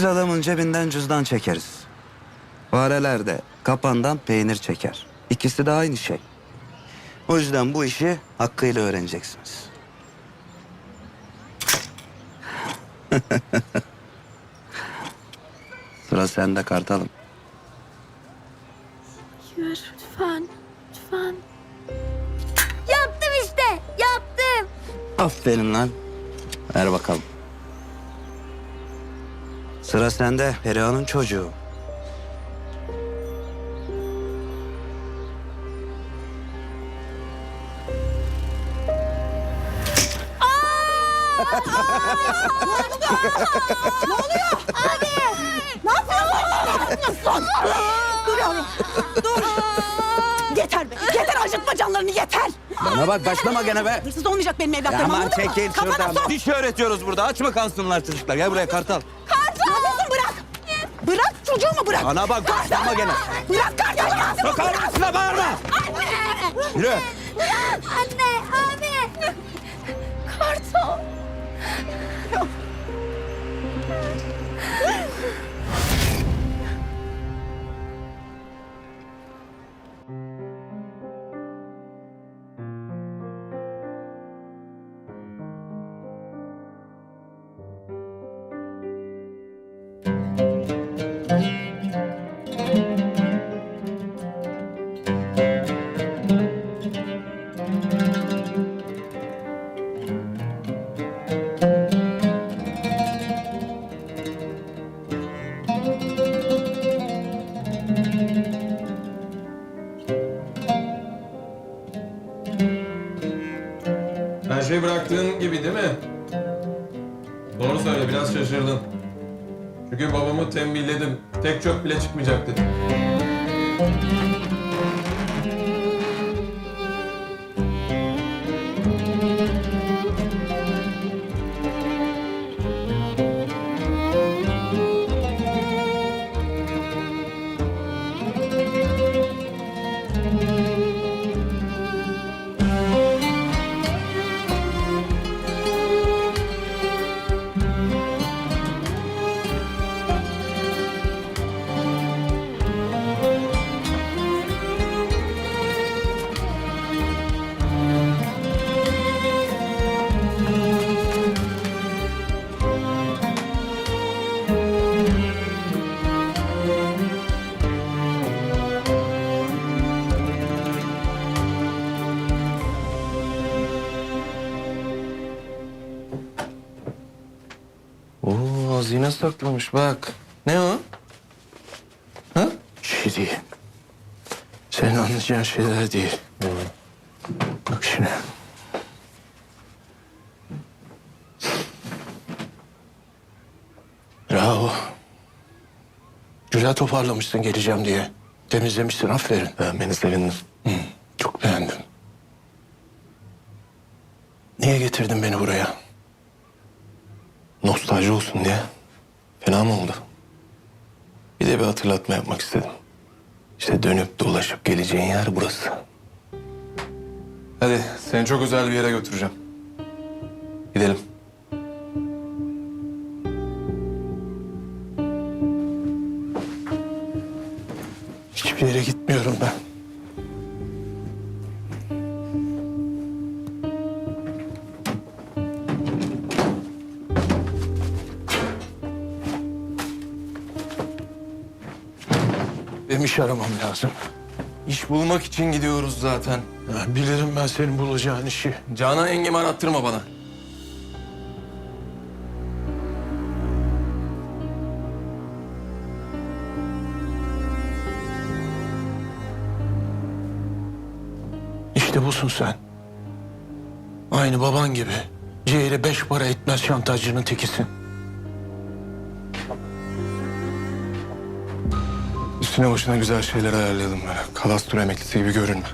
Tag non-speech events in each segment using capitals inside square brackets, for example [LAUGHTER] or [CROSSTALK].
Biz adamın cebinden cüzdan çekeriz. Fareler de kapandan peynir çeker. İkisi de aynı şey. O yüzden bu işi hakkıyla öğreneceksiniz. [LAUGHS] Sıra sende Kartalım. Hayır lütfen. Lütfen. Yaptım işte. Yaptım. Aferin lan. Ver bakalım. Sıra sende Perihan'ın çocuğu. Dur yavrum. Dur. Yeter be. Yeter acıtma canlarını yeter. Bana bak başlama gene be. Hırsız olmayacak benim Ya evlatlarım aman anladın mı? çekil Kafana şuradan. sok. Diş öğretiyoruz burada. Aç mı kansınlar çocuklar? Gel buraya Kartal. Bırak. Bırak çocuğumu bırak. Bana bak başlama gene. Bırak kardeşim. Sokar mısın bağırma. Yürü. Anne, abi. Biraz şaşırdın. Çünkü babamı tembihledim. Tek çöp bile çıkmayacak dedim. Oo hazine saklamış bak. Ne o? Ha? Şey değil. Senin anlayacağın şeyler değil. Bak şimdi. Bravo. Güzel toparlamışsın geleceğim diye. Temizlemişsin aferin. Beğenmeni sevindim. Hı, çok beğendim. Niye getirdin beni buraya? Nostalji olsun diye. Fena mı oldu? Bir de bir hatırlatma yapmak istedim. İşte dönüp dolaşıp geleceğin yer burası. Hadi seni çok özel bir yere götüreceğim. Gidelim. Hiçbir yere gitmiyorum ben. Benim iş aramam lazım. İş bulmak için gidiyoruz zaten. Ya bilirim ben senin bulacağın işi. Canan yengemi arattırma bana. İşte busun sen. Aynı baban gibi. Ciğeri beş para etmez şantajcının tekisin. İşine başına güzel şeyler ayarlayalım böyle. Kadastro emeklisi gibi görünme.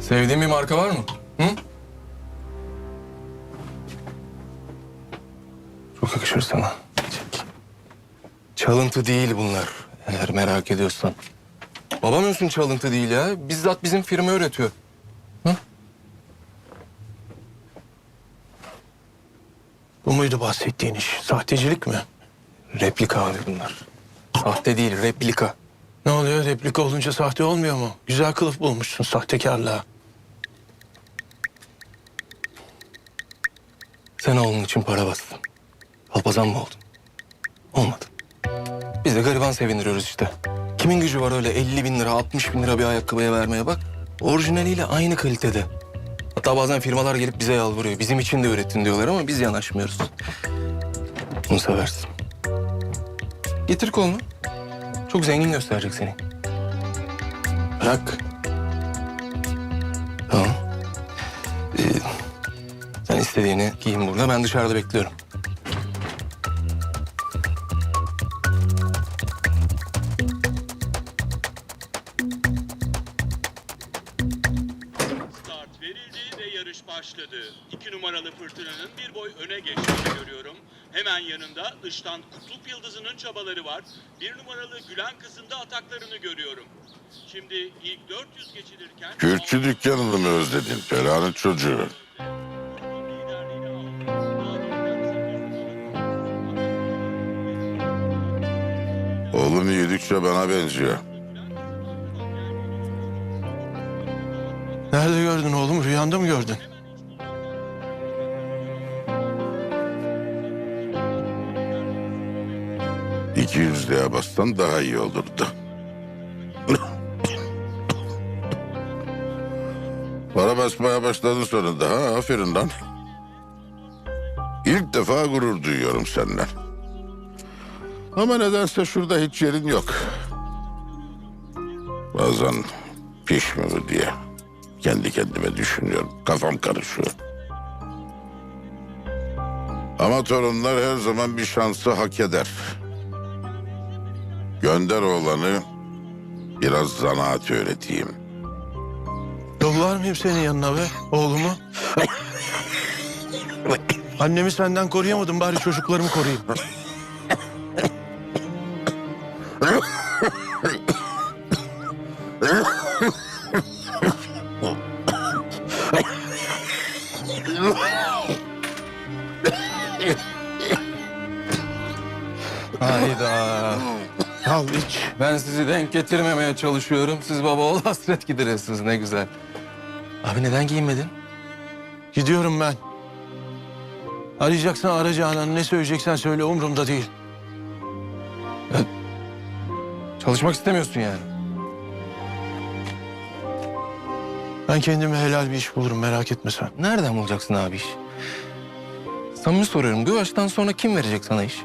Sevdiğin bir marka var mı? Hı? Yakışır sana. Çek. Çalıntı değil bunlar. Eğer merak ediyorsan. Babam ölsün çalıntı değil ya. Bizzat bizim firma üretiyor. Hı? Bu muydu bahsettiğin iş? Sahtecilik mi? Replika abi bunlar. Sahte değil, replika. Ne oluyor? Replika olunca sahte olmuyor mu? Güzel kılıf bulmuşsun sahtekarlığa. Sen oğlun için para bastın. Alpazan mı oldun? Olmadı. Biz de gariban sevindiriyoruz işte. Kimin gücü var öyle 50 bin lira, 60 bin lira bir ayakkabıya vermeye bak. Orijinaliyle aynı kalitede. Hatta bazen firmalar gelip bize yalvarıyor. Bizim için de üretin diyorlar ama biz yanaşmıyoruz. Bunu seversin. Getir kolunu. Çok zengin gösterecek seni. Bırak. Tamam. Ee, sen istediğini giyin burada. Ben dışarıda bekliyorum. Verildi ve yarış başladı. İki numaralı fırtınanın bir boy öne geçtiğini görüyorum. Hemen yanında dıştan kutup yıldızının çabaları var. Bir numaralı Gülen kızın da ataklarını görüyorum. Şimdi ilk 400 geçilirken... Kürkçü dükkanını mı özledin? Ferhan'ın çocuğu. Oğlum yedikçe bana benziyor. Nerede gördün oğlum? Rüyanda mı gördün? İki yüzlüğe bassan daha iyi olurdu. Para basmaya başladın sonunda ha? Aferin lan. İlk defa gurur duyuyorum senden. Ama nedense şurada hiç yerin yok. Bazen piş mi bu diye kendi kendime düşünüyorum. Kafam karışıyor. Ama torunlar her zaman bir şansı hak eder. Gönder oğlanı biraz zanaat öğreteyim. Yollar mıyım senin yanına be oğlumu? [LAUGHS] Annemi senden koruyamadım bari çocuklarımı koruyayım. [LAUGHS] Ben sizi denk getirmemeye çalışıyorum. Siz baba ol hasret gideriyorsunuz ne güzel. Abi neden giyinmedin? Gidiyorum ben. Arayacaksan ara Canan. Ne söyleyeceksen söyle umurumda değil. Çalışmak istemiyorsun yani. Ben kendime helal bir iş bulurum merak etme sen. Nereden bulacaksın abi iş? Samimi soruyorum. Bu yaştan sonra kim verecek sana iş?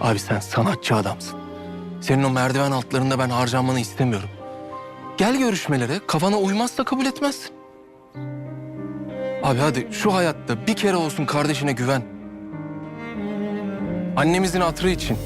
Abi sen sanatçı adamsın. Senin o merdiven altlarında ben harcanmanı istemiyorum. Gel görüşmelere. Kafana uymazsa kabul etmezsin. Abi hadi şu hayatta bir kere olsun kardeşine güven. Annemizin hatırı için.